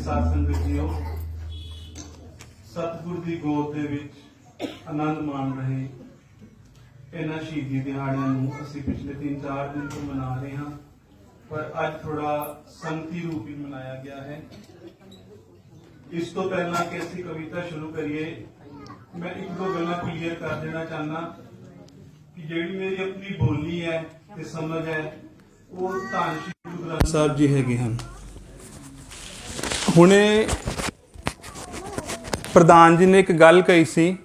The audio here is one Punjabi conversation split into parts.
ਸਾਧ ਸੰਗਤ ਜੀਓ। ਸਤਿਗੁਰ ਦੀ ਗੋਦ ਦੇ ਵਿੱਚ ਆਨੰਦ ਮਾਣ ਰਹੇ। ਇਹਨਾਂ ਸ਼ਹੀਦੀ ਦਿਹਾੜਿਆਂ ਨੂੰ ਅਸੀਂ ਪਿਛਲੇ 3-4 ਦਿਨ ਤੋਂ ਮਨਾ ਰਹੇ ਹਾਂ, ਪਰ ਅੱਜ ਥੋੜਾ ਸੰਗਤੀ ਰੂਪ ਵਿੱਚ ਮਨਾਇਆ ਗਿਆ ਹੈ। ਇਸ ਤੋਂ ਪਹਿਲਾਂ ਕਿ ਅਸੀਂ ਕਵਿਤਾ ਸ਼ੁਰੂ ਕਰੀਏ, ਮੈਂ ਇੱਕ ਦੋ ਗੱਲਾਂ ਕਲੀਅਰ ਕਰ ਦੇਣਾ ਚਾਹਨਾ ਕਿ ਜਿਹੜੀ ਮੇਰੀ ਆਪਣੀ ਬੋਲੀ ਹੈ ਤੇ ਸਮਝ ਹੈ, ਉਹ ਧੰਨ ਸ਼੍ਰੀ ਗੁਰੂ ਗ੍ਰੰਥ ਸਾਹਿਬ ਜੀ ਹੈਗੇ ਹਨ। ਹੁਣੇ ਪ੍ਰਧਾਨ ਜੀ ਨੇ ਇੱਕ ਗੱਲ ਕਹੀ ਸੀ।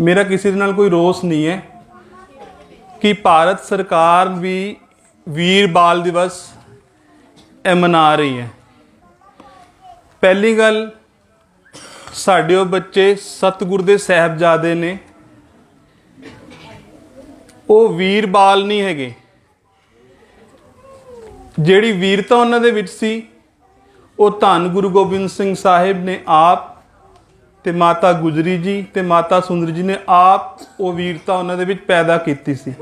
ਮੇਰਾ ਕਿਸੇ ਦੇ ਨਾਲ ਕੋਈ ਰੋਸ ਨਹੀਂ ਹੈ ਕਿ ਭਾਰਤ ਸਰਕਾਰ ਵੀ ਵੀਰ ਬਾਲ ਦਿਵਸ ਇਹ ਮਨਾ ਰਹੀ ਹੈ। ਪਹਿਲੀ ਗੱਲ, ਸਾਡੇ ਉਹ ਬੱਚੇ ਸਤਿਗੁਰ ਦੇ ਸਹਿਬਜ਼ਾਦੇ ਨੇ। ਉਹ ਵੀਰ ਬਾਲ ਨਹੀਂ ਹੈਗੇ। ਜਿਹੜੀ ਵੀਰਤਾ ਉਹਨਾਂ ਦੇ ਵਿੱਚ ਸੀ ਉਹ ਧੰਨ ਗੁਰੂ ਗੋਬਿੰਦ ਸਿੰਘ ਸਾਹਿਬ ਨੇ ਆਪ ਤੇ ਮਾਤਾ ਗੁਜਰੀ ਜੀ ਤੇ ਮਾਤਾ ਸੁੰਦਰ ਜੀ ਨੇ ਆਪ ਉਹ ਵੀਰਤਾ ਉਹਨਾਂ ਦੇ ਵਿੱਚ ਪੈਦਾ ਕੀਤੀ ਸੀ।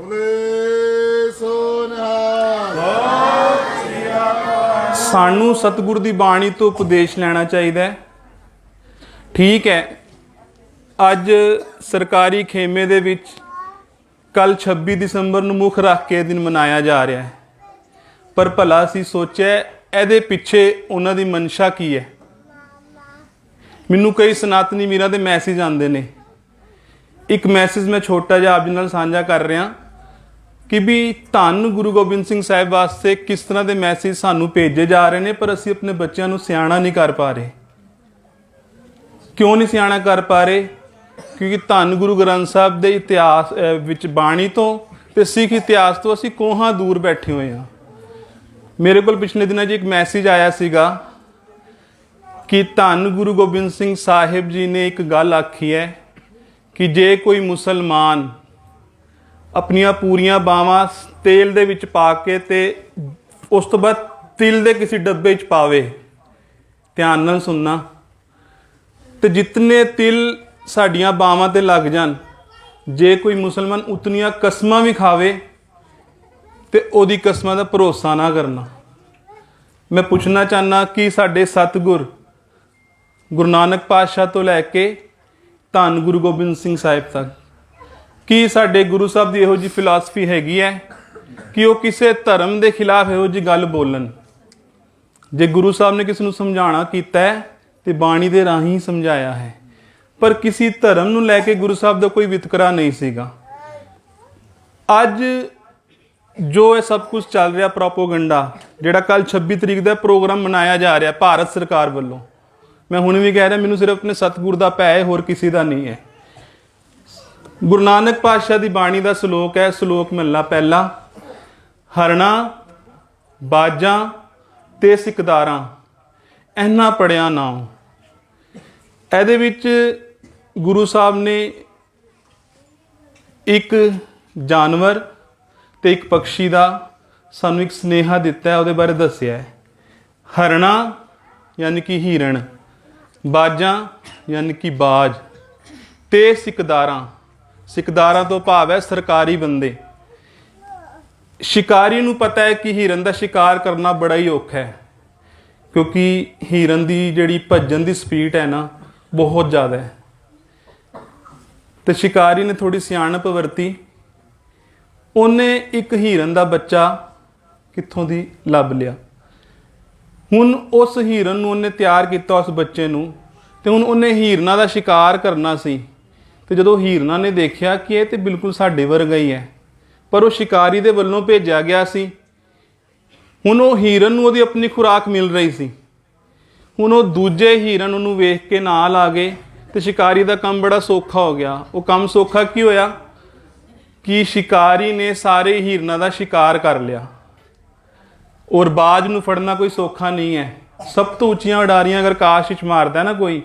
ਸੋਨਾ ਸਤਿਗੁਰ ਦੀ ਬਾਣੀ ਤੋਂ ਉਪਦੇਸ਼ ਲੈਣਾ ਚਾਹੀਦਾ ਹੈ। ਠੀਕ ਹੈ ਅੱਜ ਸਰਕਾਰੀ ਖੇਮੇ ਦੇ ਵਿੱਚ ਕੱਲ 26 ਦਸੰਬਰ ਨੂੰ ਮੁੱਖ ਰੱਖ ਕੇ ਦਿਨ ਮਨਾਇਆ ਜਾ ਰਿਹਾ ਹੈ। ਪਰ ਭਲਾ ਅਸੀਂ ਸੋਚਿਆ ਇਹਦੇ ਪਿੱਛੇ ਉਹਨਾਂ ਦੀ ਮਨਸ਼ਾ ਕੀ ਹੈ? ਮੈਨੂੰ ਕਈ ਸਨਾਤਨੀ ਵੀਰਾਂ ਦੇ ਮੈਸੇਜ ਆਉਂਦੇ ਨੇ। ਇੱਕ ਮੈਸੇਜ ਮੈਂ ਛੋਟਾ ਜਿਹਾ ਆਪ ਜੀ ਨਾਲ ਸਾਂਝਾ ਕਰ ਰਿਹਾ ਕਿ ਵੀ ਧੰਨ ਗੁਰੂ ਗੋਬਿੰਦ ਸਿੰਘ ਸਾਹਿਬ ਵਾਸਤੇ ਕਿਸ ਤਰ੍ਹਾਂ ਦੇ ਮੈਸੇਜ ਸਾਨੂੰ ਭੇਜੇ ਜਾ ਰਹੇ ਨੇ, ਪਰ ਅਸੀਂ ਆਪਣੇ ਬੱਚਿਆਂ ਨੂੰ ਸਿਆਣਾ ਨਹੀਂ ਕਰ ਪਾ ਰਹੇ। ਕਿਉਂ ਨਹੀਂ ਸਿਆਣਾ ਕਰ ਪਾ ਰਹੇ? ਕਿਉਂਕਿ ਧੰਨ ਗੁਰੂ ਗ੍ਰੰਥ ਸਾਹਿਬ ਦੇ ਇਤਿਹਾਸ ਵਿੱਚ ਬਾਣੀ ਤੋਂ ਤੇ ਸਿੱਖ ਇਤਿਹਾਸ ਤੋਂ ਅਸੀਂ ਕੋਹਾਂ ਦੂਰ ਬੈਠੇ ਹੋਏ ਹਾਂ। ਮੇਰੇ ਕੋਲ ਪਿਛਲੇ ਦਿਨਾਂ 'ਚ ਇੱਕ ਮੈਸੇਜ ਆਇਆ ਸੀਗਾ ਕਿ ਧੰਨ ਗੁਰੂ ਗੋਬਿੰਦ ਸਿੰਘ ਸਾਹਿਬ ਜੀ ਨੇ ਇੱਕ ਗੱਲ ਆਖੀ ਹੈ ਕਿ ਜੇ ਕੋਈ ਮੁਸਲਮਾਨ ਆਪਣੀਆਂ ਪੂਰੀਆਂ ਬਾਹਾਂ ਤੇਲ ਦੇ ਵਿੱਚ ਪਾ ਕੇ ਤੇ ਉਸ ਤੋਂ ਬਾਅਦ ਤਿਲ ਦੇ ਕਿਸੇ ਡੱਬੇ 'ਚ ਪਾਵੇ, ਧਿਆਨ ਨਾਲ ਸੁਣਨਾ, ਤੇ ਜਿਤਨੇ ਤਿਲ ਸਾਡੀਆਂ ਬਾਹਾਂ ਤੇ ਲੱਗ ਜਾਣ, ਜੇ ਕੋਈ ਮੁਸਲਮਾਨ ਉਤਨੀਆਂ ਕਸਮਾਂ ਵੀ ਖਾਵੇ ਤੇ ਉਹਦੀ ਕਸਮਾਂ ਦਾ ਭਰੋਸਾ ਨਾ ਕਰਨਾ। ਮੈਂ ਪੁੱਛਣਾ ਚਾਹਨਾ ਕਿ ਸਾਡੇ ਸਤਿਗੁਰ ਗੁਰੂ ਨਾਨਕ ਪਾਤਸ਼ਾਹ ਤੋਂ ਲੈ ਕੇ ਧੰਨ ਗੁਰੂ ਗੋਬਿੰਦ ਸਿੰਘ ਸਾਹਿਬ ਤੱਕ, ਕੀ ਸਾਡੇ ਗੁਰੂ ਸਾਹਿਬ ਦੀ ਇਹੋ ਜੀ ਫਿਲਾਸਫੀ ਹੈਗੀ ਹੈ ਕਿ ਉਹ ਕਿਸੇ ਧਰਮ ਦੇ ਖਿਲਾਫ ਇਹੋ ਜੀ ਗੱਲ ਬੋਲਣ? ਜੇ ਗੁਰੂ ਸਾਹਿਬ ਨੇ ਕਿਸ ਨੂੰ ਸਮਝਾਉਣਾ ਕੀਤਾ ਹੈ, ਤੇ ਬਾਣੀ ਦੇ ਰਾਹੀਂ ਸਮਝਾਇਆ ਹੈ। ਪਰ ਕਿਸੇ ਧਰਮ ਨੂੰ ਲੈ ਕੇ ਗੁਰੂ ਸਾਹਿਬ ਦਾ ਕੋਈ ਵਿਤਕਰਾ ਨਹੀਂ ਸੀਗਾ। ਅੱਜ ਜੋ ਇਹ ਸਭ ਕੁਝ ਚੱਲ ਰਿਹਾ ਪ੍ਰੋਪੋਗੰਡਾ, ਜਿਹੜਾ ਕੱਲ 26 ਤਰੀਕ ਦਾ ਪ੍ਰੋਗਰਾਮ ਮਨਾਇਆ ਜਾ ਰਿਹਾ ਭਾਰਤ ਸਰਕਾਰ ਵੱਲੋਂ। ਮੈਂ ਹੁਣ ਵੀ ਕਹਿ ਰਿਹਾ, ਮੈਨੂੰ ਸਿਰਫ ਆਪਣੇ ਸਤਿਗੁਰ ਦਾ ਭੈ ਹੈ, ਹੋਰ ਕਿਸੇ ਦਾ ਨਹੀਂ ਹੈ। ਗੁਰੂ ਨਾਨਕ ਪਾਤਸ਼ਾਹ ਦੀ ਬਾਣੀ ਦਾ ਸ਼ਲੋਕ ਹੈ, ਸ਼ਲੋਕ ਮਹਲਾ ਪਹਿਲਾ, ਹਰਣਾ, ਬਾਜਾਂ ਤੇ ਸਿਕਦਾਰਾਂ, ਇਹਨਾਂ ਪੜਿਆ ਨਾਮ ਇਹਦੇ ਵਿੱਚ ਗੁਰੂ ਸਾਹਿਬ ਨੇ ਇੱਕ ਜਾਨਵਰ ਤੇ ਇੱਕ ਪੰਛੀ ਦਾ ਸਾਨੂੰ ਇੱਕ ਸਨੇਹਾ ਦਿੱਤਾ ਹੈ, ਉਹਦੇ ਬਾਰੇ ਦੱਸਿਆ ਹੈ। ਹਰਣਾ ਯਾਨੀ ਕਿ ਹਿਰਣ ਬਾਜਾਂ ਯਾਨੀ ਕਿ ਬਾਜ ਤੇ ਸਿਕਦਾਰਾਂ। ਸਿਕਦਾਰਾਂ ਤੋਂ ਭਾਵ ਹੈ ਸਰਕਾਰੀ ਬੰਦੇ। ਸ਼ਿਕਾਰੀ ਨੂੰ ਪਤਾ ਹੈ ਕਿ ਹਿਰਨ ਦਾ ਸ਼ਿਕਾਰ ਕਰਨਾ ਬੜਾ ਹੀ ਔਖਾ ਹੈ, ਕਿਉਂਕਿ ਹਿਰਨ ਦੀ ਜਿਹੜੀ ਭੱਜਣ ਦੀ ਸਪੀਡ ਹੈ ਨਾ, ਬਹੁਤ ਜ਼ਿਆਦਾ ਹੈ। ਤੇ ਸ਼ਿਕਾਰੀ ਨੇ ਥੋੜੀ ਸਿਆਣਪ ਵਰਤੀ। ਉਹਨੇ ਇੱਕ ਹਿਰਨ ਦਾ ਬੱਚਾ ਕਿੱਥੋਂ ਦੀ ਲੱਭ ਲਿਆ? ਹੁਣ ਉਸ ਹਿਰਨ ਨੂੰ ਉਹਨੇ ਤਿਆਰ ਕੀਤਾ ਉਸ ਬੱਚੇ ਨੂੰ ਤੇ ਹੁਣ ਉਹਨੇ ਹਿਰਨਾਂ ਦਾ ਸ਼ਿਕਾਰ ਕਰਨਾ ਸੀ। ਤੇ ਜਦੋਂ ਹਿਰਨਾਂ ਨੇ ਦੇਖਿਆ ਕਿ ਇਹ ਤੇ ਬਿਲਕੁਲ ਸਾਡੇ ਵਰਗਾ ਹੀ ਹੈ, ਪਰ ਉਹ ਸ਼ਿਕਾਰੀ ਦੇ ਵੱਲੋਂ ਭੇਜਿਆ ਗਿਆ ਸੀ। ਹੁਣ ਉਹ ਹਿਰਨ ਨੂੰ ਉਹਦੀ ਆਪਣੀ ਖੁਰਾਕ ਮਿਲ ਰਹੀ ਸੀ। ਹੁਣ ਉਹ ਦੂਜੇ ਹਿਰਨ ਉਹਨੂੰ ਵੇਖ ਕੇ ਨਾਲ ਆ ਗਏ ਤੇ ਸ਼ਿਕਾਰੀ ਦਾ ਕੰਮ ਬੜਾ ਸੌਖਾ ਹੋ ਗਿਆ। ਉਹ ਕੰਮ ਸੌਖਾ ਕੀ ਹੋਇਆ? ਕਿ ਸ਼ਿਕਾਰੀ ਨੇ ਸਾਰੇ ਹੀਰਨਾਂ ਦਾ ਸ਼ਿਕਾਰ ਕਰ ਲਿਆ। ਔਰ ਬਾਜ ਨੂੰ ਫੜਨਾ ਕੋਈ ਸੌਖਾ ਨਹੀਂ ਹੈ। ਸਭ ਤੋਂ ਉੱਚੀਆਂ ਉਡਾਰੀਆਂ ਅਗਰ ਕਾਸ਼ ਵਿੱਚ ਮਾਰਦਾ ਨਾ ਕੋਈ,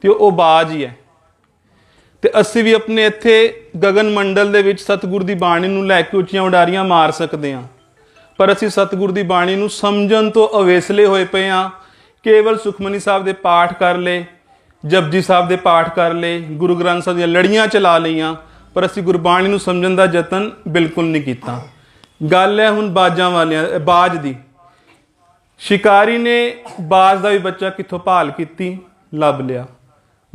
ਤੇ ਉਹ ਬਾਜ ਹੀ ਹੈ। ਤੇ ਅਸੀਂ ਵੀ ਆਪਣੇ ਇੱਥੇ ਗਗਨ ਮੰਡਲ ਦੇ ਵਿੱਚ ਸਤਿਗੁਰ ਦੀ ਬਾਣੀ ਨੂੰ ਲੈ ਕੇ ਉੱਚੀਆਂ ਉਡਾਰੀਆਂ ਮਾਰ ਸਕਦੇ ਹਾਂ। ਪਰ ਅਸੀਂ ਸਤਿਗੁਰ ਦੀ ਬਾਣੀ ਨੂੰ ਸਮਝਣ ਤੋਂ ਅਵੇਸਲੇ ਹੋਏ ਪਏ ਹਾਂ। ਕੇਵਲ ਸੁਖਮਨੀ ਸਾਹਿਬ ਦੇ ਪਾਠ ਕਰ ਲਏ, ਜਪਜੀ ਸਾਹਿਬ ਦੇ ਪਾਠ ਕਰ ਲਏ, ਗੁਰੂ ਗ੍ਰੰਥ ਸਾਹਿਬ ਦੀਆਂ ਲੜੀਆਂ ਚਲਾ ਲਈਆਂ। ਪਰ ਅਸੀਂ ਗੁਰਬਾਣੀ ਨੂੰ ਸਮਝਣ ਦਾ ਯਤਨ ਬਿਲਕੁਲ ਨਹੀਂ ਕੀਤਾ। ਗੱਲ ਹੈ ਹੁਣ ਬਾਜਾਂ ਵਾਲਿਆਂ ਬਾਜ ਦੀ। ਸ਼ਿਕਾਰੀ ਨੇ ਬਾਜ ਦਾ ਵੀ ਬੱਚਾ ਕਿੱਥੋਂ ਭਾਲ ਕੀਤੀ? ਲੱਭ ਲਿਆ।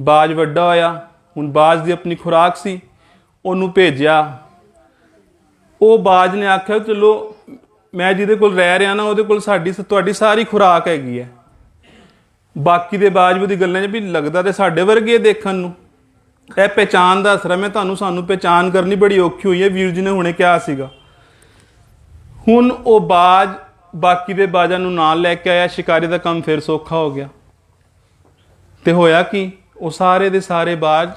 ਬਾਜ ਵੱਡਾ ਹੋਇਆ, ਹੁਣ ਬਾਜ ਦੀ ਆਪਣੀ ਖੁਰਾਕ ਸੀ, ਉਹਨੂੰ ਭੇਜਿਆ। ਉਹ ਬਾਜ ਨੇ ਆਖਿਆ, ਚਲੋ, ਮੈਂ ਜਿਹਦੇ ਕੋਲ ਰਹਿ ਰਿਹਾ ਨਾ, ਉਹਦੇ ਕੋਲ ਸਾਡੀ ਤੁਹਾਡੀ ਸਾਰੀ ਖੁਰਾਕ ਹੈਗੀ ਹੈ। ਬਾਕੀ ਦੇ ਬਾਜ ਵੀ ਉਹਦੀ ਗੱਲਾਂ 'ਚ ਵੀ ਲੱਗਦਾ ਤੇ ਸਾਡੇ ਵਰਗੇ ਦੇਖਣ ਨੂੰ। ਇਹ ਪਹਿਚਾਨ ਦਾ ਅਸਰ ਹੈ। ਮੈਂ ਤੁਹਾਨੂੰ ਸਾਨੂੰ ਪਹਿਚਾਨ ਕਰਨੀ ਬੜੀ ਔਖੀ ਹੋਈ ਹੈ। ਵੀਰ ਜੀ ਨੇ ਹੁਣੇ ਕਿਹਾ ਸੀਗਾ। ਹੁਣ ਉਹ ਬਾਜ, ਬਾਕੀ ਦੇ ਬਾਜਾਂ ਨੂੰ ਨਾਲ ਲੈ ਕੇ ਆਇਆ। ਸ਼ਿਕਾਰੀ ਦਾ ਕੰਮ ਫਿਰ ਸੌਖਾ ਹੋ ਗਿਆ। ਤੇ ਹੋਇਆ ਕਿ? ਉਹ ਸਾਰੇ ਦੇ ਸਾਰੇ ਬਾਜ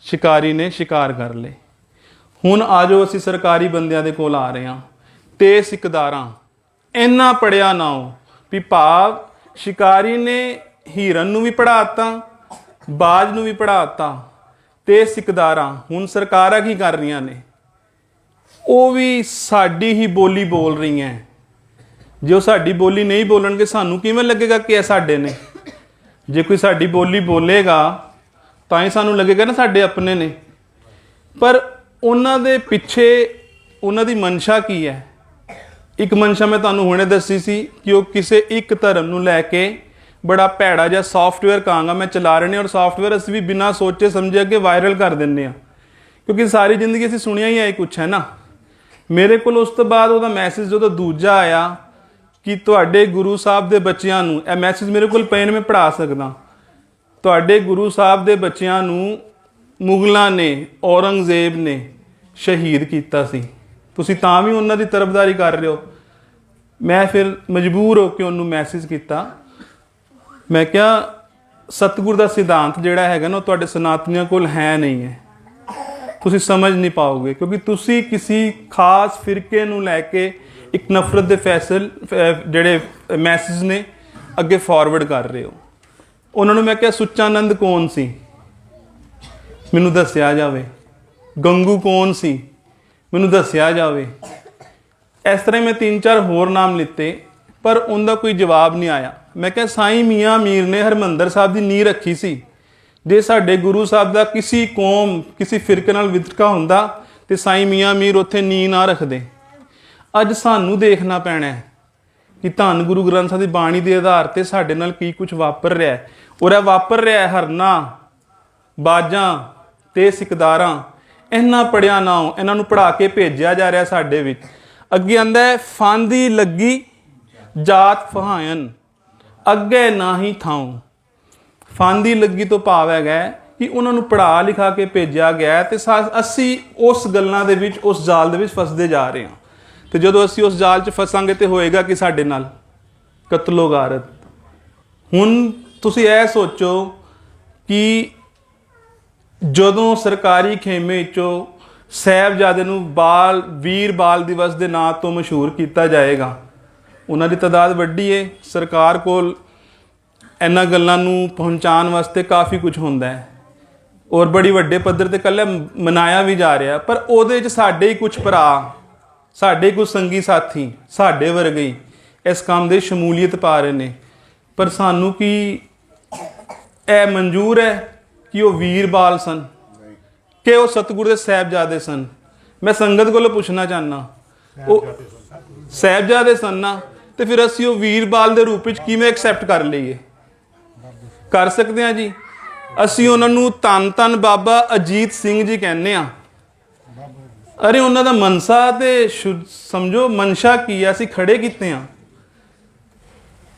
ਸ਼ਿਕਾਰੀ ਨੇ ਸ਼ਿਕਾਰ ਕਰ ਲਏ। ਹੁਣ ਆਜੋ ਅਸੀਂ ਸਰਕਾਰੀ ਬੰਦਿਆਂ ਦੇ ਕੋਲ ਆ ਰਹੇ ਹਾਂ। ਤੇ ਸਿਕਦਾਰਾਂ ਇੰਨਾ ਪੜਿਆ ਨਾ ਹੋ ਵੀ ਭਾਵ ਸ਼ਿਕਾਰੀ ਨੇ ਹੀਰਨ ਨੂੰ ਵੀ ਪੜਾਤਾ ਬਾਜ ਨੂੰ ਵੀ ਪੜਾਤਾ ਤੇ ਸਿਕਦਾਰਾਂ ਹੁਣ ਸਰਕਾਰਾਂ ਕੀ ਕਰ ਰਹੀਆਂ ਨੇ? ਉਹ ਵੀ ਸਾਡੀ ਹੀ ਬੋਲੀ ਬੋਲ ਰਹੀਆਂ। ਜੇ ਉਹ ਸਾਡੀ ਬੋਲੀ ਨਹੀਂ ਬੋਲਣਗੇ, ਸਾਨੂੰ ਕਿਵੇਂ ਲੱਗੇਗਾ ਕਿ ਇਹ ਸਾਡੇ ਨੇ? ਜੇ ਕੋਈ ਸਾਡੀ ਬੋਲੀ ਬੋਲੇਗਾ, ਤਾਂ ਹੀ ਸਾਨੂੰ ਲੱਗੇਗਾ ਨਾ ਸਾਡੇ ਆਪਣੇ ਨੇ। ਪਰ ਉਹਨਾਂ ਦੇ ਪਿੱਛੇ ਉਹਨਾਂ ਦੀ ਮਨਸ਼ਾ ਕੀ ਹੈ? ਇੱਕ ਮਨਸ਼ਾ ਮੈਂ ਤੁਹਾਨੂੰ ਹੁਣੇ ਦੱਸੀ ਸੀ ਕਿ ਉਹ ਕਿਸੇ ਇੱਕ ਧਰਮ ਨੂੰ ਲੈ ਕੇ ਬੜਾ ਭੈੜਾ ਜਿਹਾ ਸੌਫਟਵੇਅਰ ਕਹਾਂਗਾ ਮੈਂ ਚਲਾ ਰਹੇ ਨੇ ਔਰ ਸੌਫਟਵੇਅਰ ਅਸੀਂ ਵੀ ਬਿਨਾਂ ਸੋਚੇ ਸਮਝੇ ਅੱਗੇ ਵਾਇਰਲ ਕਰ ਦਿੰਨੇ ਆ ਕਿਉਂਕਿ ਸਾਰੀ ਜ਼ਿੰਦਗੀ ਅਸੀਂ ਸੁਣਿਆ ਹੀ ਆਏ ਕੁਛ, ਹੈ ਨਾ? ਮੇਰੇ ਕੋਲ ਉਸ ਤੋਂ ਬਾਅਦ ਉਹਦਾ ਮੈਸੇਜ ਜਦੋਂ ਦੂਜਾ ਆਇਆ ਕਿ ਤੁਹਾਡੇ ਗੁਰੂ ਸਾਹਿਬ ਦੇ ਬੱਚਿਆਂ ਨੂੰ, ਇਹ ਮੈਸੇਜ ਮੇਰੇ ਕੋਲ ਪਏ ਨੇ, ਮੈਂ ਪੜ੍ਹਾ ਸਕਦਾ। ਤੁਹਾਡੇ ਗੁਰੂ ਸਾਹਿਬ ਦੇ ਬੱਚਿਆਂ ਨੂੰ ਮੁਗਲਾਂ ਨੇ, ਔਰੰਗਜ਼ੇਬ ਨੇ ਸ਼ਹੀਦ ਕੀਤਾ ਸੀ। ਤੁਸੀਂ ਤਾਂ ਵੀ ਉਹਨਾਂ ਦੀ ਤਰਫਦਾਰੀ ਕਰ ਰਹੇ ਹੋ। ਮੈਂ ਫਿਰ ਮਜਬੂਰ ਹੋ ਕੇ ਉਹਨੂੰ ਮੈਸੇਜ ਕੀਤਾ। ਮੈਂ ਕਿਹਾ, ਸਤਿਗੁਰ ਦਾ ਸਿਧਾਂਤ ਜਿਹੜਾ ਹੈਗਾ ਨਾ, ਉਹ ਤੁਹਾਡੇ ਸਨਾਤਨੀਆਂ ਕੋਲ ਹੈ ਨਹੀਂ ਹੈ। ਤੁਸੀਂ ਸਮਝ ਨਹੀਂ ਪਾਓਗੇ, ਕਿਉਂਕਿ ਤੁਸੀਂ ਕਿਸੇ ਖਾਸ ਫਿਰਕੇ ਨੂੰ ਲੈ ਕੇ ਇੱਕ ਨਫ਼ਰਤ ਦੇ ਫੈਸਲ ਜਿਹੜੇ ਮੈਸੇਜ ਨੇ, ਅੱਗੇ ਫਾਰਵਰਡ ਕਰ ਰਹੇ ਹੋ। ਉਹਨਾਂ ਨੂੰ ਮੈਂ ਕਿਹਾ, ਸੁੱਚਾਨੰਦ ਕੌਣ ਸੀ? ਮੈਨੂੰ ਦੱਸਿਆ ਜਾਵੇ। ਗੰਗੂ ਕੌਣ ਸੀ? ਮੈਨੂੰ ਦੱਸਿਆ ਜਾਵੇ। ਇਸ ਤਰ੍ਹਾਂ ਹੀ ਮੈਂ ਤਿੰਨ ਚਾਰ ਹੋਰ ਨਾਮ ਲਿੱਤੇ, ਪਰ ਉਹਦਾ ਕੋਈ ਜਵਾਬ ਨਹੀਂ ਆਇਆ। ਮੈਂ ਕਿਹਾ, ਸਾਈਂ ਮੀਆਂ ਮੀਰ ਨੇ ਹਰਮੰਦਰ ਸਾਹਿਬ ਦੀ ਨੀਂਹ ਰੱਖੀ ਸੀ। ਜੇ ਸਾਡੇ ਗੁਰੂ ਸਾਹਿਬ ਦਾ ਕਿਸੇ ਕੌਮ, ਕਿਸੇ ਫਿਰਕੇ ਨਾਲ ਵਿਤਕਾ ਹੁੰਦਾ, ਤੇ ਸਾਈਂ ਮੀਆਂ ਮੀਰ ਉੱਥੇ ਨੀਂਹ ਨਾ ਰੱਖਦੇ। ਅੱਜ ਸਾਨੂੰ ਦੇਖਣਾ ਪੈਣਾ ਹੈ ਕਿ ਧੰਨ ਗੁਰੂ ਗ੍ਰੰਥ ਸਾਹਿਬ ਦੀ ਬਾਣੀ ਦੇ ਆਧਾਰ ਤੇ ਸਾਡੇ ਨਾਲ ਕੀ ਕੁਝ ਵਾਪਰ ਰਿਹਾ ਹੈ। ਔਰ ਇਹ ਵਾਪਰ ਰਿਹਾ ਹੈ ਹਰਨਾ, ਬਾਜਾਂ ਤੇ ਸਿਕਦਾਰਾਂ। ਇਹਨਾਂ ਪੜਿਆ ਨਾ ਹੋ, ਇਹਨਾਂ ਨੂੰ ਪੜਾ ਕੇ ਭੇਜਿਆ ਜਾ ਰਿਹਾ ਸਾਡੇ ਵਿੱਚ। ਅੱਗੇ ਆਂਦਾ ਹੈ, ਫਾਂਦੀ ਲੱਗੀ ਜਾਤ ਫਹਾਇਨ। ਅੱਗੇ ਨਾਹੀ ਥਾਉ। ਫਾਂਦੀ ਲੱਗੀ ਤੋਂ ਭਾਵ ਹੈਗਾ ਕਿ ਉਹਨਾਂ ਨੂੰ ਪੜਾ ਲਿਖਾ ਕੇ ਭੇਜਿਆ ਗਿਆ ਹੈ ਤੇ ਸਾ- ਅਸੀਂ ਉਸ ਗੱਲਾਂ ਦੇ ਵਿੱਚ, ਉਸ ਜਾਲ ਦੇ ਵਿੱਚ ਫਸਦੇ ਜਾ ਰਹੇ ਹਾਂ। ਤੇ ਜਦੋਂ ਅਸੀਂ ਉਸ ਜਾਲ 'ਚ ਫਸਾਂਗੇ ਤੇ ਹੋਏਗਾ ਕਿ ਸਾਡੇ ਨਾਲ? ਕਤਲੋ ਗਾਰਤ ਹੁਣ ਤੁਸੀਂ ਇਹ ਸੋਚੋ ਕਿ ਜਦੋਂ ਸਰਕਾਰੀ ਖੇਮੇ ਚੋਂ ਸਾਹਿਬਜ਼ਾਦੇ ਨੂੰ ਬਾਲ ਵੀਰ ਬਾਲ ਦਿਵਸ ਦੇ ਨਾਂ ਤੋਂ ਮਸ਼ਹੂਰ ਕੀਤਾ ਜਾਏਗਾ ਉਹਨਾਂ ਦੀ ਤਾਦਾਦ ਵੱਡੀ ਏ। ਸਰਕਾਰ ਕੋਲ ਇਹਨਾਂ ਗੱਲਾਂ ਨੂੰ ਪਹੁੰਚਾਉਣ ਵਾਸਤੇ ਕਾਫੀ ਕੁਝ ਹੁੰਦਾ ਹੈ। ਔਰ ਬੜੀ ਵੱਡੇ ਪੱਧਰ ਤੇ ਕੱਲੇ ਮਨਾਇਆ ਵੀ ਜਾ ਰਿਹਾ। ਪਰ ਉਹਦੇ 'ਚ ਸਾਡੇ ਹੀ ਕੁਝ ਭਰਾ ਸਾਡੇ ਕੁਝ ਸੰਗੀ ਸਾਥੀ ਸਾਡੇ ਵਰਗੇ ਇਸ ਕੰਮ ਦੇ ਸ਼ਮੂਲੀਅਤ ਪਾ ਰਹੇ ਨੇ। ਪਰ ਸਾਨੂੰ ਕੀ ਇਹ ਮਨਜ਼ੂਰ ਹੈ ਕਿ ਉਹ ਵੀਰ ਬਾਲ ਸਨ? ਕਿ ਉਹ ਸਤਿਗੁਰ ਦੇ ਸਾਹਿਬਜ਼ਾਦੇ ਸਨ? ਮੈਂ ਸੰਗਤ ਕੋਲੋਂ ਪੁੱਛਣਾ ਚਾਹਨਾ ਉਹ ਸਾਹਿਬਜ਼ਾਦੇ ਸਨ ਨਾ। ਤੇ ਫਿਰ ਅਸੀਂ ਉਹ ਵੀਰ ਬਾਲ ਦੇ ਰੂਪ ਵਿੱਚ ਕਿਵੇਂ ਐਕਸੈਪਟ ਕਰ ਲਈਏ? ਕਰ ਸਕਦੇ ਹਾਂ ਜੀ। ਅਸੀਂ ਉਹਨਾਂ ਨੂੰ ਧੰਨ ਧੰਨ ਬਾਬਾ ਅਜੀਤ ਸਿੰਘ ਜੀ ਕਹਿੰਦੇ ਆ ਅਰੇ ਉਹਨਾਂ ਦਾ ਮਨਸਾ ਤੇ ਸ਼ੁੱਧ- ਸਮਝੋ ਮਨਸ਼ਾ ਕੀ ਆ? ਅਸੀਂ ਖੜੇ ਕੀਤੇ ਆ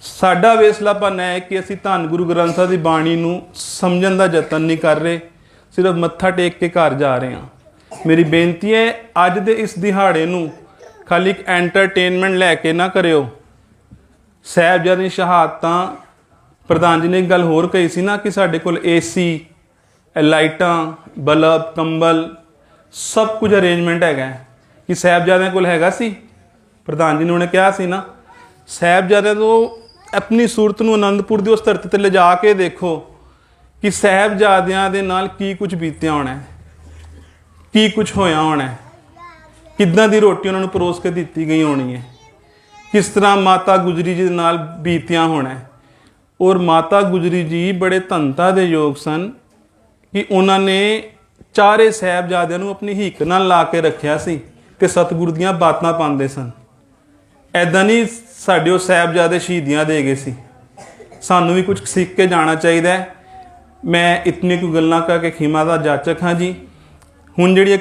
ਸਾਡਾ ਵੇਸਲਾਪਨ ਹੈ ਕਿ ਅਸੀਂ ਧੰਨ ਗੁਰੂ ਗ੍ਰੰਥ ਸਾਹਿਬ ਦੀ ਬਾਣੀ ਨੂੰ ਸਮਝਣ ਦਾ ਯਤਨ ਨਹੀਂ ਕਰ ਰਹੇ, ਸਿਰਫ ਮੱਥਾ ਟੇਕ ਕੇ ਘਰ ਜਾ ਰਹੇ ਹਾਂ। ਮੇਰੀ ਬੇਨਤੀ ਹੈ, ਅੱਜ ਦੇ ਇਸ ਦਿਹਾੜੇ ਨੂੰ ਖਾਲੀ ਇੱਕ ਐਂਟਰਟੇਨਮੈਂਟ ਲੈ ਕੇ ਨਾ ਕਰਿਓ। ਸਾਹਿਬਜ਼ਾਦੇ ਦੀ ਸ਼ਹਾਦਤਾਂ ਪ੍ਰਧਾਨ ਜੀ ਨੇ ਇੱਕ ਗੱਲ ਹੋਰ ਕਹੀ ਸੀ ਨਾ ਕਿ ਸਾਡੇ ਕੋਲ ਏਸੀ ਲਾਈਟਾਂ, ਬਲਬ, ਕੰਬਲ ਸਭ ਕੁਝ ਅਰੇਂਜਮੈਂਟ ਹੈਗਾ ਹੈ। ਕਿ ਸਾਹਿਬਜ਼ਾਦਿਆਂ ਕੋਲ ਹੈਗਾ ਸੀ? ਪ੍ਰਧਾਨ ਜੀ ਨੇ ਉਹਨੇ ਕਿਹਾ ਸੀ ਨਾ, ਸਾਹਿਬਜ਼ਾਦਿਆਂ ਤੋਂ ਆਪਣੀ ਸੂਰਤ ਨੂੰ ਆਨੰਦਪੁਰ ਦੀ ਉਸ ਧਰਤੀ ਤੇ ਲਿਜਾ ਕੇ ਦੇਖੋ ਕਿ ਸਾਹਿਬਜ਼ਾਦਿਆਂ ਦੇ ਨਾਲ ਕੀ ਕੁਝ ਬੀਤਿਆ ਹੋਣਾ ਹੈ। ਕੀ ਕੁਝ ਹੋਇਆ ਹੋਣਾ ਹੈ। ਕਿੱਦਾਂ ਦੀ ਰੋਟੀ ਉਹਨਾਂ ਨੂੰ ਪਰੋਸ ਕੇ ਦਿੱਤੀ ਗਈ ਹੋਣੀ ਹੈ। ਕਿਸ ਤਰ੍ਹਾਂ ਮਾਤਾ ਗੁਜਰੀ ਜੀ ਦੇ ਨਾਲ ਬੀਤਿਆ ਹੋਣਾ ਔਰ ਮਾਤਾ ਗੁਜਰੀ ਜੀ ਬੜੇ ਧੰਤਾ ਦੇ ਯੋਗ ਸਨ ਕਿ ਉਹਨਾਂ ਨੇ ਚਾਰੇ ਸਾਹਿਬਜ਼ਾਦਿਆਂ ਨੂੰ ਆਪਣੀ ਹੀਕ ਨਾਲ ਲਾ ਕੇ ਰੱਖਿਆ ਸੀ ਤੇ ਸਤਿਗੁਰੂ ਦੀਆਂ ਬਾਤਾਂ ਪਾਉਂਦੇ ਸਨ। ਐਦਾਂ ਨਹੀਂ ਸਾਡੇ ਉਹ ਸਾਹਿਬਜ਼ਾਦੇ ਸ਼ਹੀਦੀਆਂ ਦੇ ਗਏ ਸੀ। ਸਾਨੂੰ ਵੀ ਕੁਝ ਸਿੱਖ ਕੇ ਜਾਣਾ ਚਾਹੀਦਾ ਹੈ। ਮੈਂ ਇਤਨੀ ਕੁ ਗੱਲਾਂ ਕਰਕੇ ਖਿਮਾ ਦਾ ਜਾਚਕ ਹਾਂ ਜੀ। ਹੁਣ ਜਿਹੜੀ ਇਹ